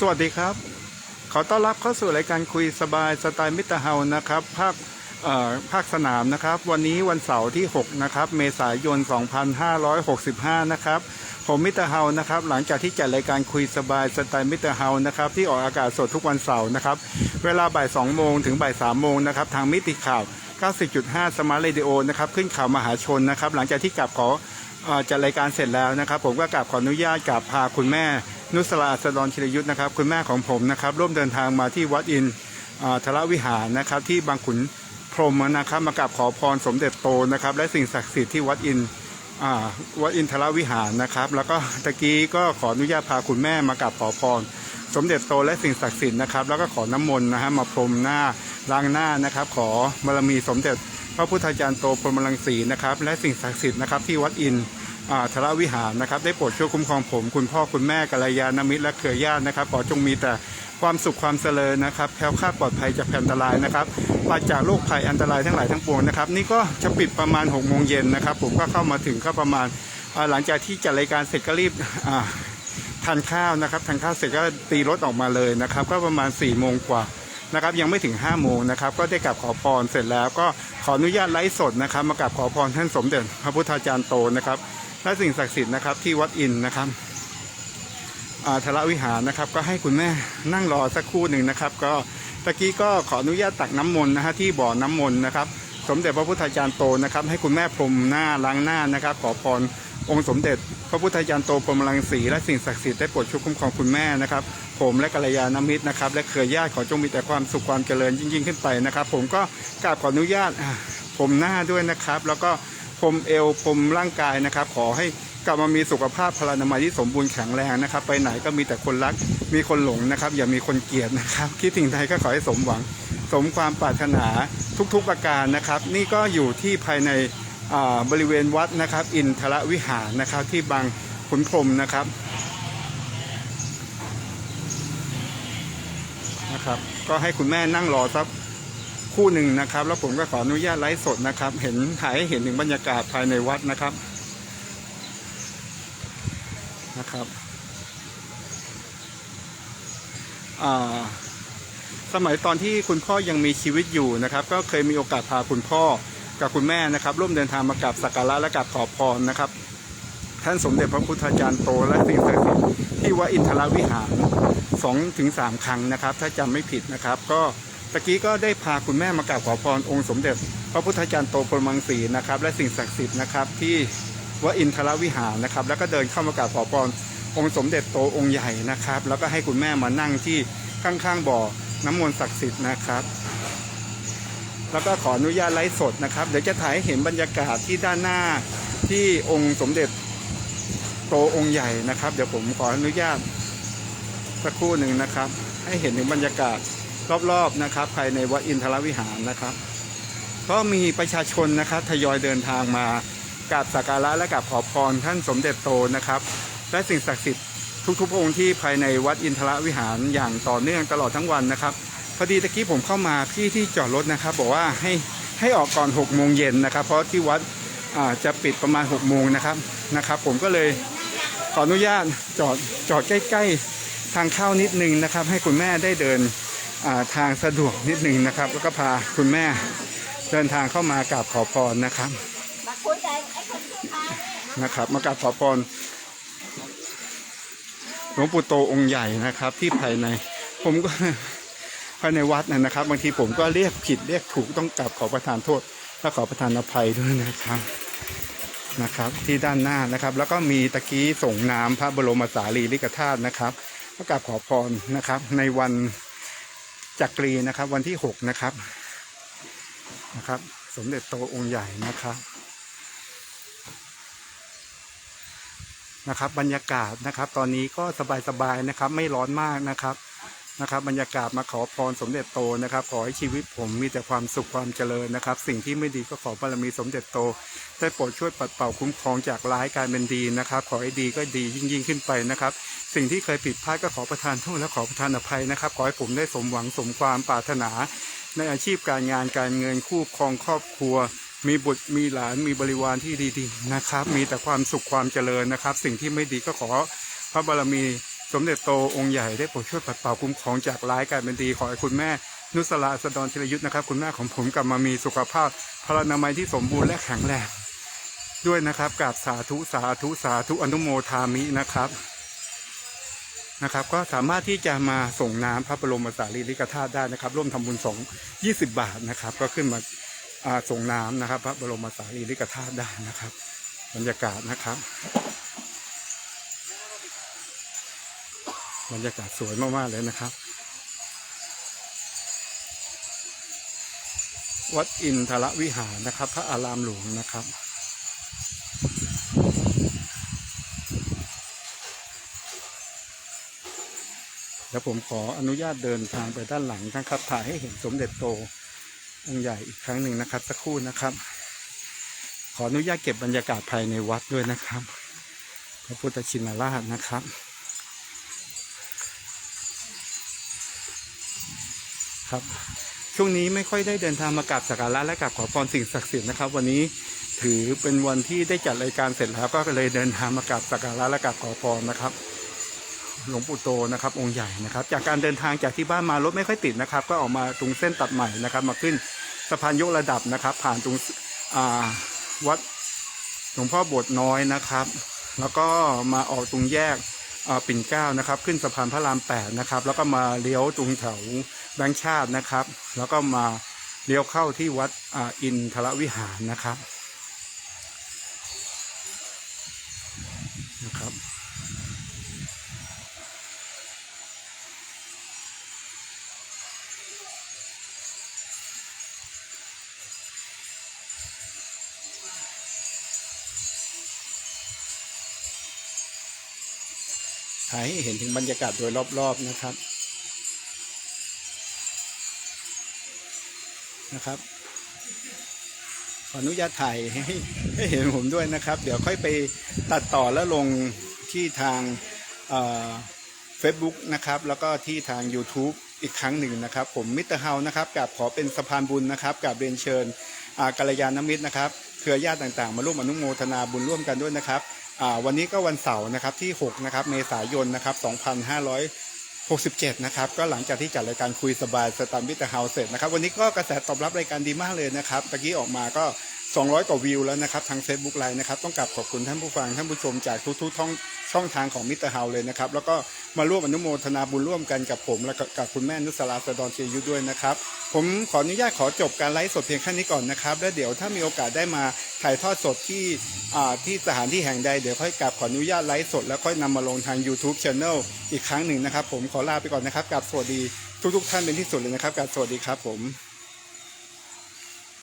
สวัสดีครับ ขอต้อนรับเข้าสู่รายการคุยสบายสไตล์มิตรเฮานะครับ ภาคภาคสนามนะครับ วันนี้วันเสาร์ที่ 6 นะครับ เมษายน 2565 นะครับ ผมมิตรเฮานะครับ หลังจากที่จัดรายการคุยสบายสไตล์มิตรเฮานะครับ ที่ออกอากาศสดทุกวันเสาร์นะครับ เวลาบ่าย 2 โมงถึงบ่าย 3 โมงนะครับ ทางมิติข่าว 90.5 สมาร์ทเรดิโอนะครับ ขึ้นข่าวมหาชนนะครับ หลังจากที่กลับขออจัดรายการเสร็จแล้วนะครับ ผมก็กราบขออนุญาตกราบพาคุณแม่ นุสราสดรชิรยุทธ์นะครับ คุณแม่ของผมนะครับ ร่วมเดินทางมาที่วัดอินทรวิหารนะครับ ที่บางขุนพรมนะครับ มากราบขอพรสมเด็จโตนะครับ และสิ่งศักดิ์สิทธิ์ที่วัดอินอวัดอินทรวิหารนะครับ แล้วก็ตะกี้ก็ขออนุญาตพาคุณแม่มากราบขอพรสมเด็จโตและสิ่งศักดิ์สิทธิ์นะครับ แล้วก็ขอน้ำมนต์นะฮะมาพรมหน้าล้างหน้านะครับ ขอบารมีสมเด็จพระพุทธจารย์โตพรหมรังสีนะครับ และสิ่งศักดิ์สิทธิ์นะครับที่วัดอิน ทรวิหารนะครับ ได้โปรดช่วยคุ้มครองผม คุณพ่อคุณแม่กัลยาณมิตรและเครือญาตินะครับขอจงมีแต่ความสุขความเจริญนะครับแคล้วคลาดปลอดภัยจากแผ่นอันตรายนะครับปราศจากโรคภัยอันตรายทั้งหลายทั้งปวงนะครับ นี่ก็จะปิดประมาณ6กโมงเย็นนะครับ ผมก็เข้ามาถึงก็ประมาณหลังจากที่จัดรายการเสร็จก็รีบทานข้าวนะครับทานข้าวเสร็จก็ตีรถออกมาเลยนะครับ ก็ประมาณ4ี่โมงกว่านะครับยังไม่ถึง5้าโมงนะครับก็ได้กราบขอพรเสร็จแล้วก็ขออนุญาตไลฟ์สดนะครับ มากราบขอพรท่านสมเด็จพระพุทธาจารย์โตนะครับ และสิ่งศักดิ์สิทธิ์นะครับที่วัดอินนะครับอาทรวิหารนะครับ ก็ให้คุณแม่นั่งรอสักครู่หนึ่งนะครับ ก็ตะกี้ก็ขออนุญาตตักน้ำมนต์นะฮะที่บ่อน้ำมนต์นะครับ สมเด็จพระพุทธาจารย์โตนะครับ ให้คุณแม่พรมหน้าล้างหน้านะครับ ขอพรองค์สมเด็จ พระพุทธาจารย์โตพรมรังสีและสิ่งศักดิ์สิทธิ์ได้โปรดช่วยคุ้มครองคุณแม่นะครับ ผมและกัลยาณมิตรนะครับ และเครือญาติขอจงมีแต่ความสุขความเจริญยิ่งๆขึ้นไปนะครับ ผมก็กราบขออนุญาตผมหน้าด้วยนะครับ แล้วก็ ผมเอวผมร่างกายนะครับ ขอให้กลับมามีสุขภาพพลานามัยที่สมบูรณ์แข็งแรงนะครับ ไปไหนก็มีแต่คนรักมีคนหลงนะครับ อย่ามีคนเกลียดนะครับคิดสิ่งใดก็ขอให้สมหวัง สมความปรารถนาทุกๆประการนะครับ นี่ก็อยู่ที่ภายในบริเวณวัดนะครับ อินทรวิหารนะครับที่บางขุนพรหมนะครับนะครับ ก็ให้คุณแม่นั่งรอสัก ครู่หนึ่งนะครับ แล้วผมก็ขออนุญาตไลฟ์สดนะครับ เห็นถ่ายให้เห็นถึงบรรยากาศภายในวัดนะครับนะครับสมัยตอนที่คุณพ่อยังมีชีวิตอยู่นะครับ ก็เคยมีโอกาสพาคุณพ่อกับคุณแม่นะครับ ร่วมเดินทางมากราบสักการะและกราบขอพรนะครับ ท่านสมเด็จพระพุทธจารย์โตและสิ่งศักดิ์สิทธิ์ที่วัดอินทรวิหารสองถึงสามครั้งนะครับ ถ้าจำไม่ผิดนะครับ ก็ ตะกี้ก็ได้พาคุณแม่มากราบขอพรองค์สมเด็จ พระพุทธจารย์โตพรมังสีนะครับ และสิ่งศักดิ์สิทธิ์นะครับที่วัดอินทรวิหารนะครับ แล้วก็เดินเข้ามากราบขอพรองค์สมเด็จโตองค์ใหญ่นะครับ แล้วก็ให้คุณแม่มานั่งที่ข้างๆบ่อน้ำมนต์ศักดิ์สิทธิ์นะครับ แล้วก็ขออนุญาตไลฟ์สดนะครับ เดี๋ยวจะถ่ายให้เห็นบรรยากาศที่ด้านหน้าที่องค์สมเด็จโตองค์ใหญ่นะครับ เดี๋ยวผมขออนุญาตสักครู่หนึ่งนะครับ ให้เห็นถึงบรรยากาศ รอบๆนะครับ ภายในวัดอินทรวิหารนะครับ ก็มีประชาชนนะครับทยอยเดินทางมากราบสักการะและกราบขอพรท่านสมเด็จโตนะครับ และสิ่งศักดิ์สิทธิ์ทุกๆองค์ที่ภายในวัดอินทรวิหารอย่างต่อเนื่องตลอดทั้งวันนะครับพอดีตะกี้ผมเข้ามาพี่ที่จอดรถนะครับ บอกว่าให้ให้ออกก่อน6กโมงเย็นนะครับ เพราะที่วัดจะปิดประมาณ6กโมงนะครับนะครับ ผมก็เลยขออนุญาตจอดจอดใกล้ ๆ ทางเข้านิดนึงนะครับ ให้คุณแม่ได้เดิน ทางสะดวกนิดนึงนะครับ แล้วก็พาคุณแม่เดินทางเข้ามากราบขอพรนะครับนะครับมากราบขอพรหลวงปู่โตองค์ใหญ่นะครับ ที่ภายใน ผมก็ภายในวัดนะนะครับ บางทีผมก็เรียกผิดเรียกถูกต้องกราบขอประทานโทษและขอประทานอภัยด้วยนะครับนะครับ ที่ด้านหน้านะครับ แล้วก็มีตะกี้ส่งน้ำพระบรมสารีริกธาตุนะครับก็กราบขอพรนะครับ ในวัน จักรีนะครับ วันที่หกนะครับนะครับ สมเด็จโตองค์ใหญ่นะครับนะครับ บรรยากาศนะครับ ตอนนี้ก็สบายๆนะครับ ไม่ร้อนมากนะครับ นะครับบรรยากาศมาขอพรสมเด็จโตนะครับ ขอให้ชีวิตผมมีแต่ความสุขความเจริญนะครับ สิ่งที่ไม่ดีก็ขอบารมีสมเด็จโต ได้โปรดช่วยปัดเป่าคุ้มครองจากร้ายกลายเป็นดีนะครับ ขอให้ดีก็ดียิ่งยิ่งขึ้นไปนะครับ สิ่งที่เคยผิดพลาดก็ขอประทานโทษและขอประทานอภัยนะครับ ขอให้ผมได้สมหวังสมความปรารถนา ในอาชีพการงานการเงินคู่ครองครอบครัวมีบุตรมีหลานมีบริวารที่ดีๆนะครับ มีแต่ความสุขความเจริญนะครับ สิ่งที่ไม่ดีก็ขอพระบารมี สมเด็จโตองค์ใหญ่ได้โปรดช่วยปัดเป่าคุ้มครองจากร้ายกลายเป็นดีขอให้คุณแม่ นุสราสดรธีรยุทธนะครับ คุณแม่ของผมกลับมามีสุขภาพพลานามัยที่สมบูรณ์และแข็งแรงด้วยนะครับกับสาธุสาธุสาธุอนุโมทามินะครับนะครับ ก็สามารถที่จะมาส่งน้ำพระบรมสารีริกธาตุได้นะครับ ร่วมทำบุญสองฆ์20บาทนะครับ ก็ขึ้นมาอ่าส่งน้ำนะครับ พระบรมสารีริกธาตุได้นะครับ บรรยากาศนะครับ บรรยากาศสวยมากๆเลยนะครับ วัดอินทรวิหารนะครับ พระอารามหลวงนะครับ แล้วผมขออนุญาตเดินทางไปด้านหลังนะครับ ถ่ายให้เห็นสมเด็จโตองค์ใหญ่อีกครั้งหนึ่งนะครับ สักครู่นะครับ ขออนุญาตเก็บบรรยากาศภายในวัดด้วยนะครับ พระพุทธชินราชนะครับ ครับ ช่วงนี้ไม่ค่อยได้เดินทางมากราบสักการะและกราบขอพรสิ่งศักดิ์สิทธิ์นะครับ วันนี้ถือเป็นวันที่ได้จัดรายการเสร็จแล้วก็เลยเดินทางมากราบสักการะและกราบขอพรนะครับ หลวงปู่โตนะครับ องค์ใหญ่นะครับ จากการเดินทางจากที่บ้านมารถไม่ค่อยติดนะครับ ก็ออกมาตรงเส้นตัดใหม่นะครับ มาขึ้นสะพานยกระดับนะครับ ผ่านตรงวัดหลวงพ่อโบสถ์น้อยนะครับ แล้วก็มาออกตรงแยกปิ่นเกล้านะครับ ขึ้นสะพานพระรามแปดนะครับ แล้วก็มาเลี้ยวตรงแถว แบงค์ชาตินะครับ แล้วก็มาเลี้ยวเข้าที่วัดออินทรวิหารนะครับนะครับ ถ่ายให้เห็นถึงบรรยากาศโดยรอบๆนะครับ นะครับ ขออนุญาตถ่ายให้ให้เห็นผมด้วยนะครับ เดี๋ยวค่อยไปตัดต่อแล้วลงที่ทางเฟซบุ๊กนะครับ แล้วก็ที่ทาง YouTube อีกครั้งหนึ่งนะครับ ผมมิสเตอร์เฮานะครับกับขอเป็นสะพานบุญนะครับกับเรียนเชิญกัลยาณมิตรนะครับ เครือญาติต่างๆ มาร่วมอนุโมทนาบุญร่วมกันด้วยนะครับวันนี้ก็วันเสาร์นะครับที่ 6 นะครับ เมษายน นะครับ 2500 67 นะครับ ก็หลังจากที่จัดรายการคุยสบายสตันมิเตอร์เฮาเสร็จนะครับ วันนี้ก็กระแสตอบรับรายการดีมากเลยนะครับตะกี้ออกมาก็ 200 กว่าวิวแล้วนะครับทาง Facebook ไลน์นะครับต้องกลับขอบคุณท่านผู้ฟังท่านผู้ชมจากทุกๆช่องช่องทางของมิสเตอร์เฮาเลยนะครับ แล้วก็มาร่วมอนุโมทนาบุญร่วมกันกับผม และกับคุณแม่นุสราสดอนเชียยุด้วยนะครับ ผมขออนุญาตขอจบการไลฟ์สดเพียงแค่นี้ก่อนนะครับ แล้วเดี๋ยวถ้ามีโอกาสได้มาถ่ายทอดสดที่อ่าที่สถานที่แห่งใดเดี๋ยวค่อยกลับขออนุญาตไลฟ์สด แล้วค่อยนำมาลงทาง YouTube Channel อีกครั้งหนึ่งนะครับ ผมขอลาไปก่อนนะครับกับสวัสดีทุกๆ ท่านเป็นที่สุดเลยนะครับกับสวัสดีครับผม